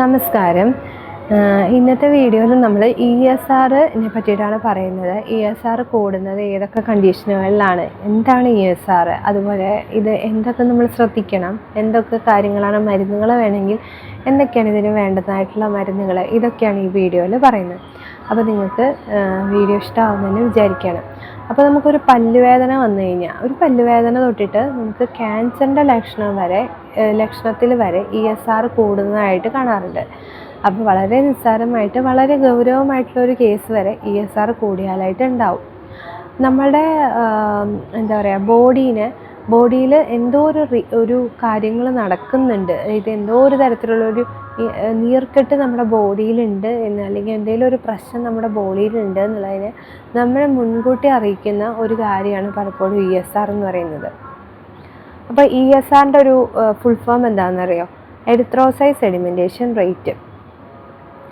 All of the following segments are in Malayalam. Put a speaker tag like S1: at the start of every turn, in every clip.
S1: നമസ്കാരം. ഇന്നത്തെ വീഡിയോയിൽ നമ്മൾ ഇ എസ് ആറിനെ പറ്റിയിട്ടാണ് പറയുന്നത്. ഇ എസ് ആർ കൂടുന്നത് ഏതൊക്കെ കണ്ടീഷനുകളിലാണ് എന്താണ് ഇ എസ് ആർ? അതുപോലെ ഇത് എന്തൊക്കെ നമ്മൾ ശ്രദ്ധിക്കണം? എന്തൊക്കെ കാര്യങ്ങളാണ് മരുന്നുകൾ വേണമെങ്കിൽ? എന്തൊക്കെയാണ് ഇതിന് വേണ്ടതായിട്ടുള്ള മരുന്നുകൾ? ഇതൊക്കെയാണ് ഈ വീഡിയോയിൽ പറയുന്നത്. അപ്പോൾ നിങ്ങൾക്ക് വീഡിയോ ഇഷ്ടമാവുമെന്ന് വിചാരിക്കുകയാണ്. അപ്പോൾ നമുക്കൊരു പല്ലുവേദന വന്നു കഴിഞ്ഞാൽ ഒരു പല്ലുവേദന തൊട്ടിട്ട് നമുക്ക് ക്യാൻസറിന്റെ ലക്ഷണം വരെ ലക്ഷണത്തിൽ വരെ ഇ എസ് ആർ കൂടുന്നതായിട്ട് കാണാറുണ്ട്. അപ്പോൾ വളരെ നിസ്സാരമായിട്ട് വളരെ ഗൗരവമായിട്ടുള്ളൊരു കേസ് വരെ ഇ എസ് ആർ കൂടിയാലായിട്ട് ഉണ്ടാവും. നമ്മളുടെ എന്താ പറയുക ബോഡീനെ ബോഡിയിൽ എന്തോ ഒരു ഒരു കാര്യങ്ങൾ നടക്കുന്നുണ്ട്. ഇത് എന്തോ ഒരു തരത്തിലുള്ള ഒരു ഈ, ഏഹ്, നീർക്കെട്ട് നമ്മുടെ ബോഡിയിലുണ്ട് എന്ന് അല്ലെങ്കിൽ എന്തെങ്കിലും ഒരു പ്രശ്നം നമ്മുടെ ബോഡിയിലുണ്ട് എന്നുള്ളതിനെ നമ്മളെ മുൻകൂട്ടി അറിയിക്കുന്ന ഒരു കാര്യമാണ് പലപ്പോഴും ഇ എസ് ആർ എന്ന് പറയുന്നത്. അപ്പോൾ ഇ എസ് ആറിന്റെ ഒരു ഫുൾ ഫോം എന്താണെന്നറിയോ? എഡിത്രോസൈസ് സെഡിമെന്റേഷൻ റേറ്റ്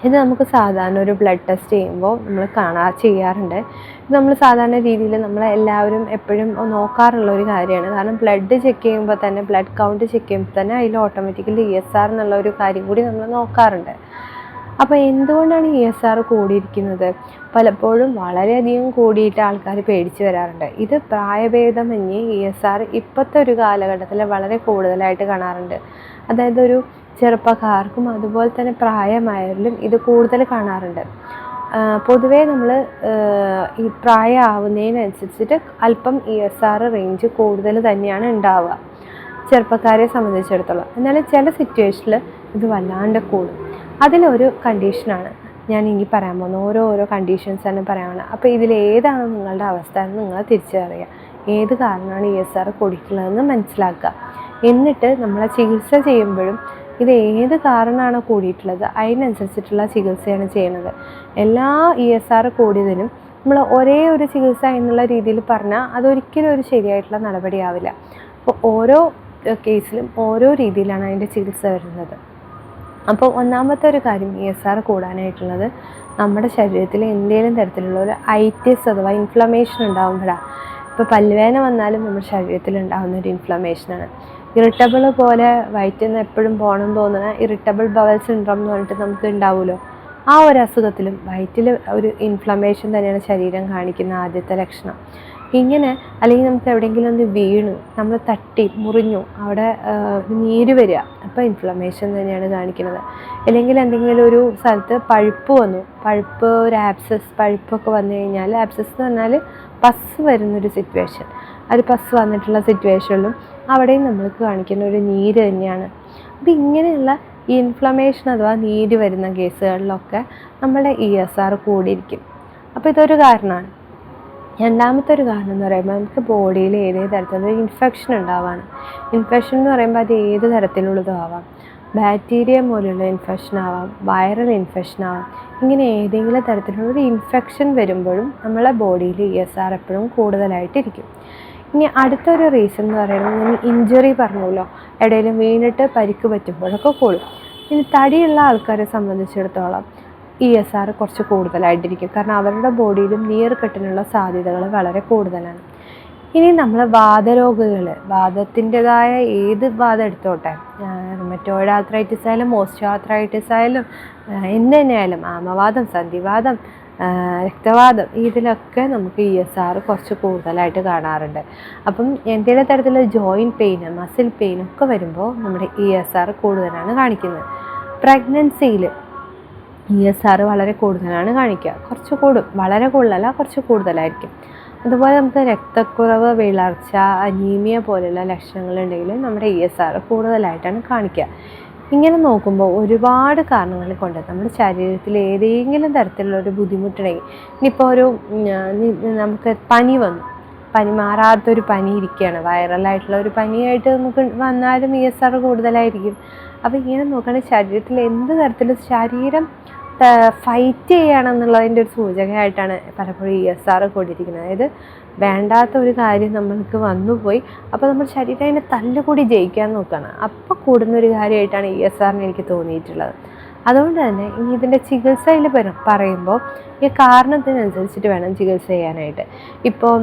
S1: ഇത് നമുക്ക് സാധാരണ ഒരു ബ്ലഡ് ടെസ്റ്റ് ചെയ്യുമ്പോൾ നമ്മൾ കാണാ ചെയ്യാറുണ്ട്. ഇത് നമ്മൾ സാധാരണ രീതിയിൽ നമ്മൾ എല്ലാവരും എപ്പോഴും നോക്കാറുള്ള ഒരു കാര്യമാണ്. കാരണം ബ്ലഡ് ചെക്ക് ചെയ്യുമ്പോൾ തന്നെ ബ്ലഡ് കൗണ്ട് ചെക്ക് ചെയ്യുമ്പോൾ തന്നെ അതിൽ ഓട്ടോമാറ്റിക്കലി ഇ എസ് ആർ എന്നുള്ള ഒരു കാര്യം കൂടി നമ്മൾ നോക്കാറുണ്ട്. അപ്പോൾ എന്തുകൊണ്ടാണ് ഇ എസ് ആർ കൂടിയിരിക്കുന്നത്? പലപ്പോഴും വളരെയധികം കൂടിയിട്ട് ആൾക്കാർ പേടിച്ച് വരാറുണ്ട്. ഇത് പ്രായഭേദമന്യേ ഇ എസ് ആർ ഇപ്പോഴത്തെ ഒരു കാലഘട്ടത്തിൽ വളരെ കൂടുതലായിട്ട് കാണാറുണ്ട്. അതായത് ഒരു ചെറുപ്പക്കാർക്കും അതുപോലെ തന്നെ പ്രായമായവരിലും ഇത് കൂടുതൽ കാണാറുണ്ട്. പൊതുവേ നമ്മൾ ഈ പ്രായമാവുന്നതിനനുസരിച്ചിട്ട് അല്പം ഇ എസ് ആർ റേഞ്ച് കൂടുതൽ തന്നെയാണ് ഉണ്ടാവുക. ചെറുപ്പക്കാരെ സംബന്ധിച്ചിടത്തോളം. എന്നാലും ചില സിറ്റുവേഷനിൽ ഇത് വല്ലാണ്ട് കൂടും. അതിലൊരു കണ്ടീഷനാണ് ഞാൻ ഇനി പറയാൻ പോകുന്ന ഓരോ ഓരോ കണ്ടീഷൻസ് തന്നെ പറയാനാണ് അപ്പോൾ ഇതിലേതാണ് നിങ്ങളുടെ അവസ്ഥ എന്ന് നിങ്ങൾ തിരിച്ചറിയുക. ഏത് കാരണമാണ് ഇ എസ് ആർ കൊടുക്കുന്നതെന്ന് മനസ്സിലാക്കുക. എന്നിട്ട് നമ്മളെ ചികിത്സ ചെയ്യുമ്പോഴും ഇത് ഏത് കാരണമാണോ കൂടിയിട്ടുള്ളത് അതിനനുസരിച്ചിട്ടുള്ള ചികിത്സയാണ് ചെയ്യുന്നത്. എല്ലാ ഇ എസ് ആർ കൂടിയതിനും നമ്മൾ ഒരേ ഒരു ചികിത്സ എന്നുള്ള രീതിയിൽ പറഞ്ഞാൽ അതൊരിക്കലും ഒരു ശരിയായിട്ടുള്ള നടപടിയാവില്ല. അപ്പോൾ ഓരോ കേസിലും ഓരോ രീതിയിലാണ് അതിന്റെ ചികിത്സ വരുന്നത്. അപ്പോൾ ഒന്നാമത്തെ ഒരു കാര്യം ഇ എസ് ആർ കൂടാനായിട്ടുള്ളത് നമ്മുടെ ശരീരത്തിൽ എന്തെങ്കിലും തരത്തിലുള്ള ഒരു ഐറ്റിസ് അഥവാ ഇൻഫ്ലമേഷൻ ഉണ്ടാകുമ്പോഴാണ് ഇപ്പോൾ പല്ലുവേദന വന്നാലും നമ്മുടെ ശരീരത്തിൽ ഉണ്ടാകുന്ന ഒരു ഇൻഫ്ലമേഷനാണ് ഇറിറ്റബിൾ പോലെ വയറ്റിൽ നിന്ന് എപ്പോഴും പോകണം തോന്നുന്ന ഇറിറ്റബിൾ ബവൽ സിൻഡ്രം എന്ന് പറഞ്ഞിട്ട് നമുക്ക് ഉണ്ടാവുമല്ലോ ആ ഒരു അസുഖത്തിലും വയറ്റിൽ ഒരു ഇൻഫ്ലമേഷൻ തന്നെയാണ് ശരീരം കാണിക്കുന്ന ആദ്യത്തെ ലക്ഷണം. ഇങ്ങനെ അല്ലെങ്കിൽ നമുക്ക് എവിടെയെങ്കിലും ഒന്ന് വീണു നമ്മൾ തട്ടി മുറിഞ്ഞു അവിടെ നീര് വരിക അപ്പോൾ ഇൻഫ്ലമേഷൻ തന്നെയാണ് കാണിക്കുന്നത്. അല്ലെങ്കിൽ എന്തെങ്കിലും ഒരു സ്ഥലത്ത് പഴുപ്പ് വന്നു പഴുപ്പ് ഒരു ആപ്സസ് പഴുപ്പൊക്കെ വന്നു കഴിഞ്ഞാൽ ആപ്സസ് എന്ന് പറഞ്ഞാൽ പസ് വരുന്നൊരു സിറ്റുവേഷൻ ഒരു പസ് വന്നിട്ടുള്ള സിറ്റുവേഷനിലും അവിടെയും നമ്മൾക്ക് കാണിക്കുന്ന ഒരു നീര് തന്നെയാണ്. അപ്പോൾ ഇങ്ങനെയുള്ള ഇൻഫ്ലമേഷൻ അഥവാ നീര് വരുന്ന കേസുകളിലൊക്കെ നമ്മുടെ ഇ എസ് ആർ കൂടിയിരിക്കും. അപ്പോൾ ഇതൊരു കാരണമാണ്. രണ്ടാമത്തെ ഒരു കാരണം എന്ന് പറയുമ്പോൾ നമുക്ക് ബോഡിയിൽ ഏതേ തരത്തിലുള്ള ഇൻഫെക്ഷൻ ഉണ്ടാവാണ്. ഇൻഫെക്ഷൻ എന്ന് പറയുമ്പോൾ അത് ഏത് തരത്തിലുള്ളതും ആവാം. ബാക്ടീരിയ പോലെയുള്ള ഇൻഫെക്ഷൻ ആവാം വൈറൽ ഇൻഫെക്ഷൻ ആവാം ഇങ്ങനെ ഏതെങ്കിലും തരത്തിലുള്ള ഒരു ഇൻഫെക്ഷൻ വരുമ്പോഴും നമ്മളെ ബോഡിയിൽ ഇ എസ് ആർ എപ്പോഴും കൂടുതലായിട്ടിരിക്കും. ഇനി അടുത്തൊരു റീസൺ എന്ന് പറയുന്നത് ഞാൻ ഇഞ്ചുറി പറഞ്ഞല്ലോ. ഇടയിൽ വീണിട്ട് പരിക്ക് പറ്റുമ്പോഴൊക്കെ കൂടും. ഇനി തടിയുള്ള ആൾക്കാരെ സംബന്ധിച്ചിടത്തോളം ഇ എസ് ആർ കുറച്ച് കൂടുതലായിട്ടിരിക്കും. കാരണം അവരുടെ ബോഡിയിലും നീർക്കെട്ടിനുള്ള സാധ്യതകൾ വളരെ കൂടുതലാണ്. ഇനി നമ്മൾ വാദരോഗികൾ വാദത്തിന്റെതായ ഏത് വാദം എടുത്തോട്ടെ? റുമറ്റോയിഡ് ആർത്രൈറ്റിസ് ആയാലും മോസ്റ്റോ ആർത്രൈറ്റിസ് ആയാലും എന്ത് തന്നെയായാലും ആമവാദം സന്ധിവാദം രക്തവാദം ഇതിലൊക്കെ നമുക്ക് ഇ എസ് ആർ കുറച്ച് കൂടുതലായിട്ട് കാണാറുണ്ട്. അപ്പം എന്തെങ്കിലും തരത്തിലുള്ള ജോയിന്റ് പെയിന് മസിൽ പെയിൻ ഒക്കെ വരുമ്പോൾ നമ്മുടെ ഇ എസ് ആർ കൂടുതലാണ് കാണിക്കുന്നത്. പ്രഗ്നൻസിയിൽ ഇ എസ് ആർ വളരെ കൂടുതലാണ് കാണിക്കുക. കുറച്ച് കൂടും. വളരെ കൂടുതലല്ല കുറച്ച് കൂടുതലായിരിക്കും. അതുപോലെ നമുക്ക് രക്തക്കുറവ് വിളർച്ച അനീമിയ പോലെയുള്ള ലക്ഷണങ്ങളുണ്ടെങ്കിൽ നമ്മുടെ ഇ എസ് ആർ കൂടുതലായിട്ടാണ് കാണിക്കുക. ഇങ്ങനെ നോക്കുമ്പോൾ ഒരുപാട് കാരണങ്ങൾ കൊണ്ട് നമ്മുടെ ശരീരത്തിൽ ഏതെങ്കിലും തരത്തിലുള്ള ഒരു ബുദ്ധിമുട്ടുണ്ടെങ്കിൽ ഇനിയിപ്പോൾ ഒരു നമുക്ക് പനി വന്നു. പനി മാറാത്തൊരു പനി ഇരിക്കുകയാണ്. വൈറലായിട്ടുള്ള ഒരു പനിയായിട്ട് നമുക്ക് വന്നാലും ഇ എസ് ആർ കൂടുതലായിരിക്കും. അപ്പോൾ ഇങ്ങനെ നോക്കുകയാണെങ്കിൽ ശരീരത്തിൽ എന്ത് തരത്തിൽ ശരീരം ഫൈറ്റ് ചെയ്യുകയാണെന്നുള്ളതിന്റെ ഒരു സൂചകമായിട്ടാണ് പലപ്പോഴും ഇ എസ് ആർ കൊണ്ടിരിക്കുന്നത് അതായത് വേണ്ടാത്ത ഒരു കാര്യം നമ്മൾക്ക് വന്നുപോയി. അപ്പോൾ നമ്മൾ ശരീരം അതിനെ തല്ലുകൂടി ജയിക്കാൻ നോക്കുകയാണ് അപ്പോൾ കൂടുന്നൊരു കാര്യമായിട്ടാണ് ഇ എസ് ആറിന് എനിക്ക് തോന്നിയിട്ടുള്ളത്. അതുകൊണ്ട് തന്നെ ഇനി ഇതിന്റെ ചികിത്സയിൽ പറയുമ്പോൾ ഈ കാരണത്തിനനുസരിച്ചിട്ട് വേണം ചികിത്സ ചെയ്യാനായിട്ട്. ഇപ്പോൾ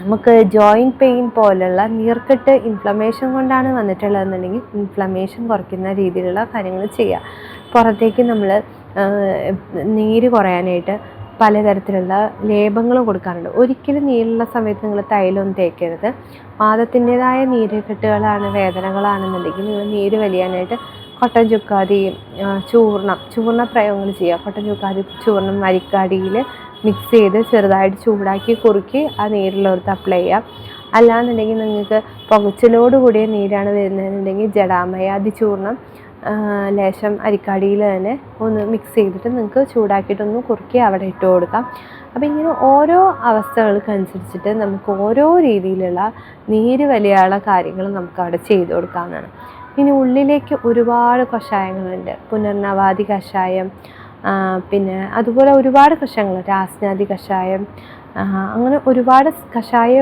S1: നമുക്ക് ജോയിന്റ് പെയിൻ പോലുള്ള നീർക്കെട്ട് ഇൻഫ്ലമേഷൻ കൊണ്ടാണ് വന്നിട്ടുള്ളതെന്നുണ്ടെങ്കിൽ ഇൻഫ്ലമേഷൻ കുറയ്ക്കുന്ന രീതിയിലുള്ള കാര്യങ്ങൾ ചെയ്യുക പുറത്തേക്ക് നമ്മൾ നീര് കുറയാനായിട്ട് പലതരത്തിലുള്ള ലേപങ്ങൾ കൊടുക്കാറുണ്ട്. ഒരിക്കലും നീരുള്ള സമയത്ത് നിങ്ങൾ തൈലൊന്നും തേക്കരുത്. പാദത്തിന്റെതായ നീരുകെട്ടുകളാണ് വേദനകളാണെന്നുണ്ടെങ്കിൽ നിങ്ങൾ നീര് വലിയാനായിട്ട് കൊട്ടൻ ചുക്കാതി ചൂർണം ചൂർണ പ്രയോഗങ്ങൾ ചെയ്യുക. കൊട്ടൻ ചുക്കാതി ചൂർണം അരിക്കാടിയിൽ മിക്സ് ചെയ്ത് ചെറുതായിട്ട് ചൂടാക്കി കുറുക്കി ആ നീരിലോർത്ത് അപ്ലൈ ചെയ്യാം അല്ലാന്നുണ്ടെങ്കിൽ നിങ്ങൾക്ക് പുകച്ചിലോടുകൂടിയ നീരാണ് വരുന്നതെന്നുണ്ടെങ്കിൽ ജടാമയാതി ചൂർണം ലേശം അരിക്കാടിയിൽ തന്നെ ഒന്ന് മിക്സ് ചെയ്തിട്ട് നിങ്ങൾക്ക് ചൂടാക്കിയിട്ടൊന്ന് കുറുക്കി അവിടെ ഇട്ട് കൊടുക്കാം. അപ്പോൾ ഇങ്ങനെ ഓരോ അവസ്ഥകൾക്കനുസരിച്ചിട്ട് നമുക്ക് ഓരോ രീതിയിലുള്ള നീര് വലിയുള്ള കാര്യങ്ങൾ നമുക്ക് അവിടെ ചെയ്തു കൊടുക്കാവുന്നതാണ്. ഇനി ഉള്ളിലേക്ക് ഒരുപാട് കഷായങ്ങളുണ്ട്. പുനർനവാദി കഷായം പിന്നെ അതുപോലെ ഒരുപാട് കഷായങ്ങൾ രാസ്നാദി കഷായം അങ്ങനെ ഒരുപാട് കഷായ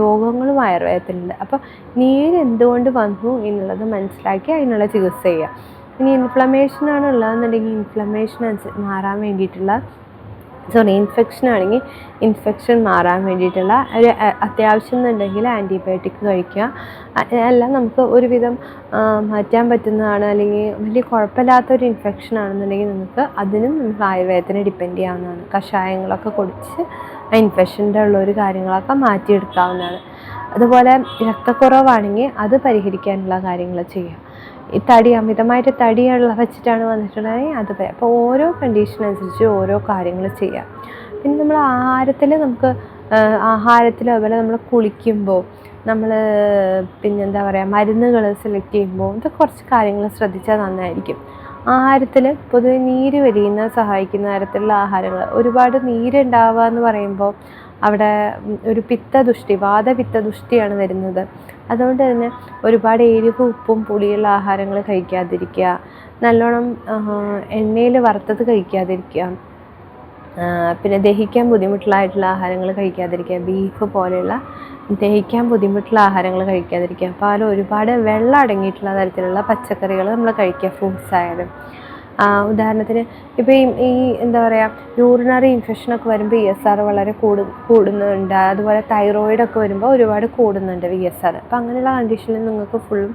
S1: യോഗങ്ങളും ആയുർവേദത്തിലുണ്ട്. അപ്പോൾ നീര് എന്തുകൊണ്ട് വന്നു എന്നുള്ളത് മനസ്സിലാക്കി അതിനുള്ള ചികിത്സ ചെയ്യുക ഇനി ഇൻഫ്ലമേഷൻ ആണ് ഉള്ളതെന്നുണ്ടെങ്കിൽ ഇൻഫ്ലമേഷൻ മാറാൻ വേണ്ടിയിട്ടുള്ള സോറി ഇൻഫെക്ഷൻ ആണെങ്കിൽ ഇൻഫെക്ഷൻ മാറാൻ വേണ്ടിയിട്ടുള്ള ഒരു അത്യാവശ്യം എന്നുണ്ടെങ്കിൽ ആന്റിബയോട്ടിക് കഴിക്കുക. അല്ല നമുക്ക് ഒരുവിധം മാറ്റാൻ പറ്റുന്നതാണ് അല്ലെങ്കിൽ വലിയ കുഴപ്പമില്ലാത്ത ഒരു ഇൻഫെക്ഷൻ ആണെന്നുണ്ടെങ്കിൽ നമുക്ക് അതിനും നമുക്ക് ആയുർവേദത്തിനെ ഡിപ്പെൻഡ് ചെയ്യാവുന്നതാണ്. കഷായങ്ങളൊക്കെ കുടിച്ച് ആ ഇൻഫെക്ഷന്റെ ഉള്ളൊരു കാര്യങ്ങളൊക്കെ മാറ്റിയെടുക്കാവുന്നതാണ്. അതുപോലെ രക്തക്കുറവാണെങ്കിൽ അത് പരിഹരിക്കാനുള്ള കാര്യങ്ങൾ ചെയ്യുക. ഈ തടി അമിതമായിട്ട് തടിയുള്ള വെച്ചിട്ടാണ് വന്നിട്ടുണ്ടെങ്കിൽ അത് അപ്പോൾ ഓരോ കണ്ടീഷൻ അനുസരിച്ച് ഓരോ കാര്യങ്ങൾ ചെയ്യാം പിന്നെ നമ്മൾ ആഹാരത്തിൽ നമുക്ക് ആഹാരത്തിൽ അതുപോലെ നമ്മൾ കുളിക്കുമ്പോൾ നമ്മൾ പിന്നെന്താ പറയുക മരുന്നുകൾ സെലക്ട് ചെയ്യുമ്പോൾ ഇത് കുറച്ച് കാര്യങ്ങൾ ശ്രദ്ധിച്ചാൽ നന്നായിരിക്കും. ആഹാരത്തിൽ പൊതുവെ നീര് വലിയുന്ന സഹായിക്കുന്ന തരത്തിലുള്ള ആഹാരങ്ങൾ. ഒരുപാട് നീരുണ്ടാവുക എന്ന് പറയുമ്പോൾ അവിടെ ഒരു പിത്തദുഷ്ടി വാദപിത്തദുഷ്ടിയാണ് വരുന്നത്. അതുകൊണ്ട് തന്നെ ഒരുപാട് എരിവ് ഉപ്പും പുളിയുള്ള ആഹാരങ്ങൾ കഴിക്കാതിരിക്കുക നല്ലോണം എണ്ണയിൽ വറുത്തത് കഴിക്കാതിരിക്കുക പിന്നെ ദഹിക്കാൻ ബുദ്ധിമുട്ടുള്ളതായിട്ടുള്ള ആഹാരങ്ങൾ കഴിക്കാതിരിക്കുക ബീഫ് പോലെയുള്ള ദഹിക്കാൻ ബുദ്ധിമുട്ടുള്ള ആഹാരങ്ങൾ കഴിക്കാതിരിക്കുക. പാൽ ഒരുപാട് വെള്ളം അടങ്ങിയിട്ടുള്ള തരത്തിലുള്ള പച്ചക്കറികൾ നമ്മൾ കഴിക്കുക ഫ്രൂട്ട്സ് ആയാലും. ഉദാഹരണത്തിന് ഇപ്പോൾ ഈ ഈ എന്താ പറയുക യൂറിനറി ഇൻഫെക്ഷനൊക്കെ വരുമ്പോൾ ഇ എസ് ആർ വളരെ കൂടു കൂടുന്നുണ്ട്. അതുപോലെ തൈറോയിഡൊക്കെ വരുമ്പോൾ ഒരുപാട് കൂടുന്നുണ്ട് വി എസ് ആർ അപ്പോൾ അങ്ങനെയുള്ള കണ്ടീഷനിൽ നിങ്ങൾക്ക് ഫുള്ളും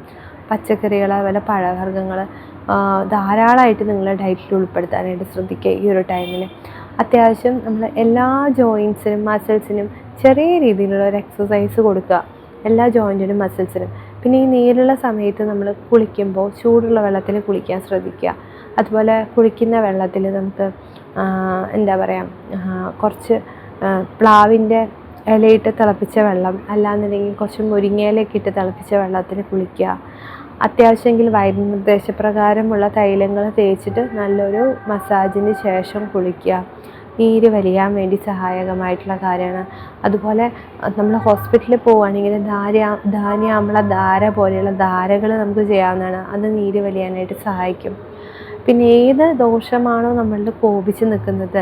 S1: പച്ചക്കറികൾ അതുപോലെ പഴവർഗങ്ങൾ ധാരാളമായിട്ട് നിങ്ങളുടെ ഡയറ്റിൽ ഉൾപ്പെടുത്താനായിട്ട് ശ്രദ്ധിക്കുക ഈ ഒരു ടൈമിൽ അത്യാവശ്യം നമ്മൾ എല്ലാ ജോയിൻസിനും മസിൽസിനും ചെറിയ രീതിയിലുള്ള ഒരു എക്സസൈസ് കൊടുക്കുക. എല്ലാ ജോയിന്റിനും മസിൽസിനും പിന്നെ ഈ നീരുള്ള സമയത്ത് നമ്മൾ കുളിക്കുമ്പോൾ ചൂടുള്ള വെള്ളത്തിൽ കുളിക്കാൻ ശ്രദ്ധിക്കുക. അതുപോലെ കുളിക്കുന്ന വെള്ളത്തിൽ നമുക്ക് എന്താ പറയുക കുറച്ച് പ്ലാവിന്റെ ഇലയിട്ട് തിളപ്പിച്ച വെള്ളം അല്ലാന്നുണ്ടെങ്കിൽ കുറച്ച് മുരിങ്ങയിലൊക്കെ ഇട്ട് തിളപ്പിച്ച വെള്ളത്തിൽ കുളിക്കുക. അത്യാവശ്യമെങ്കിൽ നിർദ്ദേശപ്രകാരമുള്ള തൈലങ്ങൾ തേച്ചിട്ട് നല്ലൊരു മസാജിന് ശേഷം കുളിക്കുക. നീര് വലിയാൻ വേണ്ടി സഹായകമായിട്ടുള്ള കാര്യമാണ്. അതുപോലെ നമ്മൾ ഹോസ്പിറ്റലിൽ പോവുകയാണെങ്കിൽ ധാര ധാന്യാമ്ല ധാര പോലെയുള്ള ധാരകൾ നമുക്ക് ചെയ്യാവുന്നതാണ്. അത് നീര് വലിയാനായിട്ട് സഹായിക്കും. പിന്നെ ഏത് ദോഷമാണോ നമ്മളിൽ കോപിച്ച് നിൽക്കുന്നത്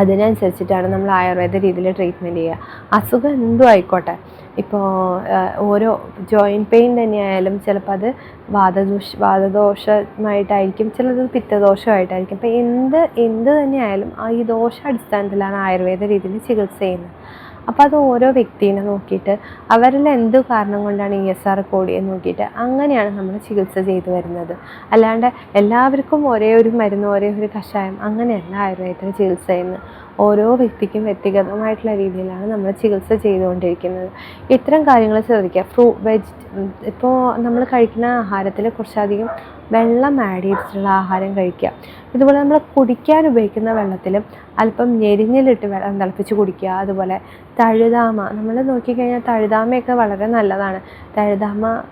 S1: അതിനനുസരിച്ചിട്ടാണ് നമ്മൾ ആയുർവേദ രീതിയിൽ ട്രീറ്റ്മെന്റ് ചെയ്യുക. അസുഖം എന്തും ആയിക്കോട്ടെ. ഇപ്പോൾ ഓരോ ജോയിന്റ് പെയിൻ തന്നെയായാലും ചിലപ്പോൾ അത് വാദദോഷ വാദദോഷമായിട്ടായിരിക്കും ചിലത് പിത്തദോഷമായിട്ടായിരിക്കും. അപ്പോൾ എന്ത് എന്ത് തന്നെയായാലും ആ ഈ ദോഷ അടിസ്ഥാനത്തിലാണ് ആയുർവേദ രീതിയിൽ ചികിത്സ ചെയ്യുന്നത്. അപ്പോൾ അത് ഓരോ വ്യക്തിനെ നോക്കിയിട്ട് അവരിൽ എന്ത് കാരണം കൊണ്ടാണ് ഇ എസ് ആർ കൂടിയെന്ന് നോക്കിയിട്ട് അങ്ങനെയാണ് നമ്മൾ ചികിത്സ ചെയ്തു വരുന്നത്. അല്ലാണ്ട് എല്ലാവർക്കും ഒരേ ഒരു മരുന്ന് ഒരേ ഒരു കഷായം അങ്ങനെയല്ല ആയുർവേദത്തിൽ ചികിത്സ ചെയ്യുന്നത്. ഓരോ വ്യക്തിക്കും വ്യക്തിഗതമായിട്ടുള്ള രീതിയിലാണ് നമ്മൾ ചികിത്സ ചെയ്തുകൊണ്ടിരിക്കുന്നത്. ഇത്തരം കാര്യങ്ങൾ ശ്രദ്ധിക്കുക. ഫ്രൂ വെജ് ഇപ്പോൾ നമ്മൾ കഴിക്കുന്ന ആഹാരത്തിൽ കുറച്ചധികം വെള്ളം ആഡ് ചെയ്തിട്ടുള്ള ആഹാരം കഴിക്കുക. ഇതുപോലെ നമ്മൾ കുടിക്കാൻ ഉപയോഗിക്കുന്ന വെള്ളത്തിൽ അല്പം ഞെരിഞ്ഞിലിട്ട് വെള്ളം തിളപ്പിച്ച് കുടിക്കുക. അതുപോലെ തഴുതാമ നമ്മൾ നോക്കിക്കഴിഞ്ഞാൽ തഴുതാമയൊക്കെ വളരെ നല്ലതാണ്. തഴുതാമ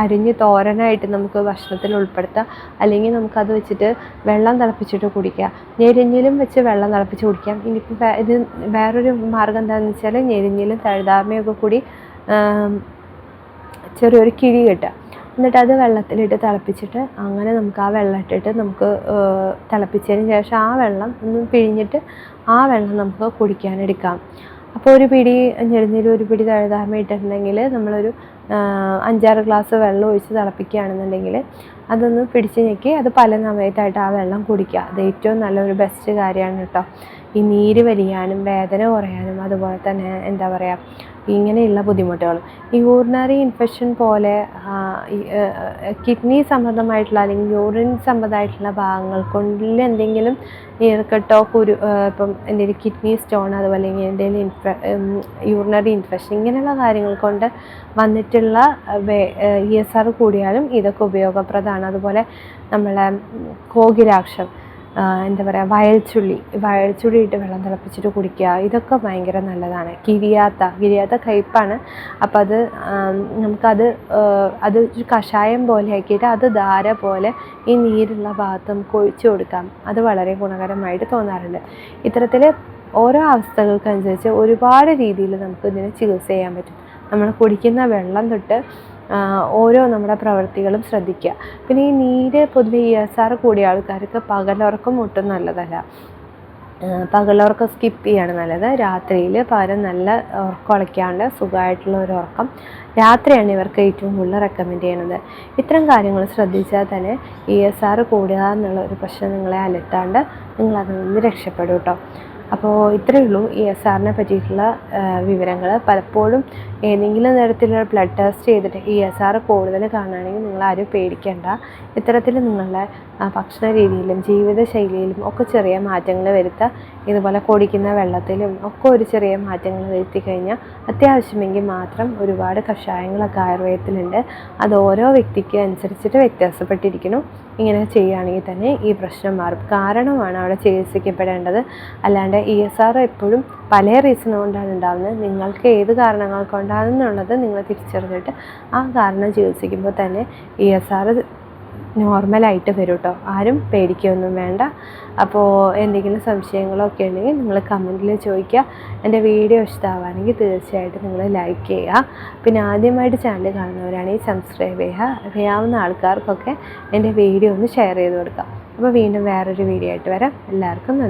S1: അരിഞ്ഞ് തോരനായിട്ട് നമുക്ക് ഭക്ഷണത്തിൽ ഉൾപ്പെടുത്താം. അല്ലെങ്കിൽ നമുക്കത് വെച്ചിട്ട് വെള്ളം തിളപ്പിച്ചിട്ട് കുടിക്കാം. ഞെരിഞ്ഞിലും വെച്ച് വെള്ളം തിളപ്പിച്ച് കുടിക്കാം. ഇനിയിപ്പോൾ ഇത് വേറൊരു മാർഗം എന്താണെന്ന് വെച്ചാൽ ഞെരിഞ്ഞിലും തഴുതാമയൊക്കെ കൂടി ചെറിയൊരു കിഴി കിട്ടുക. എന്നിട്ട് അത് വെള്ളത്തിലിട്ട് തിളപ്പിച്ചിട്ട് അങ്ങനെ നമുക്ക് ആ വെള്ളം ഇട്ടിട്ട് നമുക്ക് തിളപ്പിച്ചതിന് ശേഷം ആ വെള്ളം ഒന്ന് പിഴിഞ്ഞിട്ട് ആ വെള്ളം നമുക്ക് കുടിക്കാനെടുക്കാം അപ്പോൾ ഒരു പിടി ഞെടുന്നതിൽ ഒരു പിടി തഴുതാമ ഇട്ടിട്ടുണ്ടെങ്കിൽ നമ്മളൊരു അഞ്ചാറ് ഗ്ലാസ് വെള്ളം ഒഴിച്ച് തിളപ്പിക്കുകയാണെന്നുണ്ടെങ്കിൽ അതൊന്ന് പിടിച്ച് ഞെക്കി അത് പല സമയത്തായിട്ട് ആ വെള്ളം കുടിക്കുക. അത് ഏറ്റവും നല്ലൊരു ബെസ്റ്റ് കാര്യമാണ് കേട്ടോ ഈ നീര് വലിയാനും വേദന കുറയാനും അതുപോലെ തന്നെ എന്താ പറയുക ഇങ്ങനെയുള്ള ബുദ്ധിമുട്ടുകൾ. ഈ യൂറിനറി ഇൻഫെക്ഷൻ പോലെ കിഡ്നി സംബന്ധമായിട്ടുള്ള അല്ലെങ്കിൽ യൂറിൻ സംബന്ധമായിട്ടുള്ള ഭാഗങ്ങൾ കൊണ്ടിൽ എന്തെങ്കിലും നീർക്കെട്ടോ കുരു ഇപ്പം എന്തെങ്കിലും കിഡ്നി സ്റ്റോൺ അതുപോലെ എന്തെങ്കിലും ഇൻഫെ യൂറിനറി ഇൻഫെക്ഷൻ ഇങ്ങനെയുള്ള കാര്യങ്ങൾ കൊണ്ട് വന്നിട്ടുള്ള ഇ എസ് ആർ കൂടിയാലും ഇതൊക്കെ ഉപയോഗപ്രദമാണ് അതുപോലെ നമ്മളെ കോകിരാക്ഷം ആ, എന്താ പറയുക വയൽച്ചുള്ളി വയൽച്ചുള്ളി ഇട്ട് വെള്ളം തിളപ്പിച്ചിട്ട് കുടിക്കുക ഇതൊക്കെ ഭയങ്കര നല്ലതാണ്. കിരിയാത്ത കിരിയാത്ത കയ്പ്പാണ്. അപ്പോൾ അത് നമുക്കത് അത് കഷായം പോലെ ആക്കിയിട്ട് അത് ധാര പോലെ ഈ നീരുള്ള ഭാഗത്ത് നമുക്ക് ഒഴിച്ചു കൊടുക്കാം. അത് വളരെ ഗുണകരമായിട്ട് തോന്നാറുണ്ട്. ഇത്തരത്തിൽ ഓരോ അവസ്ഥകൾക്കനുസരിച്ച് ഒരുപാട് രീതിയിൽ നമുക്ക് ഇതിനെ ചികിത്സ ചെയ്യാൻ പറ്റും. നമ്മൾ കുടിക്കുന്ന വെള്ളം തൊട്ട് ഓരോ നമ്മുടെ പ്രവൃത്തികളും ശ്രദ്ധിക്കുക. പിന്നെ ഈ നീര് പൊതുവെ ഇ എസ് ആർ കൂടിയ ആൾക്കാർക്ക് പകലുറക്കം ഒട്ടും നല്ലതല്ല. പകലുറക്കം സ്കിപ്പ് ചെയ്യാണ് നല്ലത്. രാത്രിയിൽ പകരം നല്ല ഉറക്കം ഉളയ്ക്കാണ്ട് സുഖമായിട്ടുള്ള ഒരു ഉറക്കം രാത്രിയാണ് ഇവർക്ക് ഏറ്റവും കൂടുതൽ റെക്കമെൻഡ് ചെയ്യണത് ഇത്തരം കാര്യങ്ങൾ ശ്രദ്ധിച്ചാൽ തന്നെ ഇ എസ് ആർ കൂടുക എന്നുള്ള ഒരു പ്രശ്നം നിങ്ങളെ അലട്ടാണ്ട് നിങ്ങളതിൽ നിന്ന് രക്ഷപ്പെടും കേട്ടോ അപ്പോൾ ഇത്രയേ ഉള്ളൂ ഈ എസ് ആറിനെ പറ്റിയിട്ടുള്ള വിവരങ്ങൾ പലപ്പോഴും ഏതെങ്കിലും തരത്തിലുള്ള ബ്ലഡ് ടെസ്റ്റ് ചെയ്തിട്ട് ഈ എസ് ആർ കൂടുതൽ കാണുകയാണെങ്കിൽ നിങ്ങൾ ആരും പേടിക്കേണ്ട. ഇത്തരത്തിൽ നിങ്ങളുടെ ഭക്ഷണ രീതിയിലും ജീവിതശൈലിയിലും ഒക്കെ ചെറിയ മാറ്റങ്ങൾ വരുത്തുക ഇതുപോലെ കുടിക്കുന്ന വെള്ളത്തിലും ഒക്കെ ഒരു ചെറിയ മാറ്റങ്ങൾ വരുത്തി കഴിഞ്ഞാൽ അത്യാവശ്യമെങ്കിൽ മാത്രം ഒരുപാട് കഷായങ്ങളൊക്കെ ആയുർവേദത്തിലുണ്ട്. അത് ഓരോ വ്യക്തിക്ക് അനുസരിച്ചിട്ട് വ്യത്യാസപ്പെട്ടിരിക്കുന്നു. ഇങ്ങനെ ചെയ്യുകയാണെങ്കിൽ തന്നെ ഈ പ്രശ്നം മാറും. കാരണമാണ് അവിടെ ചികിത്സിക്കപ്പെടേണ്ടത്. അല്ലാണ്ട് ഇ എസ് ആർ എപ്പോഴും പല റീസൺ കൊണ്ടാണ് ഉണ്ടാകുന്നത് നിങ്ങൾക്ക് ഏത് കാരണങ്ങൾ കൊണ്ടാണെന്നുള്ളത് നിങ്ങൾ തിരിച്ചറിഞ്ഞിട്ട് ആ കാരണം ചികിത്സിക്കുമ്പോൾ തന്നെ ഇ എസ് ആർ നോർമലായിട്ട് വരും കേട്ടോ ആരും പേടിക്കുകയൊന്നും വേണ്ട. അപ്പോൾ എന്തെങ്കിലും സംശയങ്ങളൊക്കെ ഉണ്ടെങ്കിൽ നിങ്ങൾ കമന്റിൽ ചോദിക്കുക. എന്റെ വീഡിയോ ഇഷ്ടമാവുകയാണെങ്കിൽ തീർച്ചയായിട്ടും നിങ്ങൾ ലൈക്ക് ചെയ്യുക. പിന്നെ ആദ്യമായിട്ട് ചാനൽ കാണുന്നവരാണെങ്കിൽ സബ്സ്ക്രൈബ് ചെയ്യുക. അറിയാവുന്ന ആൾക്കാർക്കൊക്കെ എന്റെ വീഡിയോ ഒന്ന് ഷെയർ ചെയ്ത് കൊടുക്കുക. അപ്പോൾ വീണ്ടും വേറൊരു വീഡിയോ ആയിട്ട് വരാം. എല്ലാവർക്കും നന്ദി.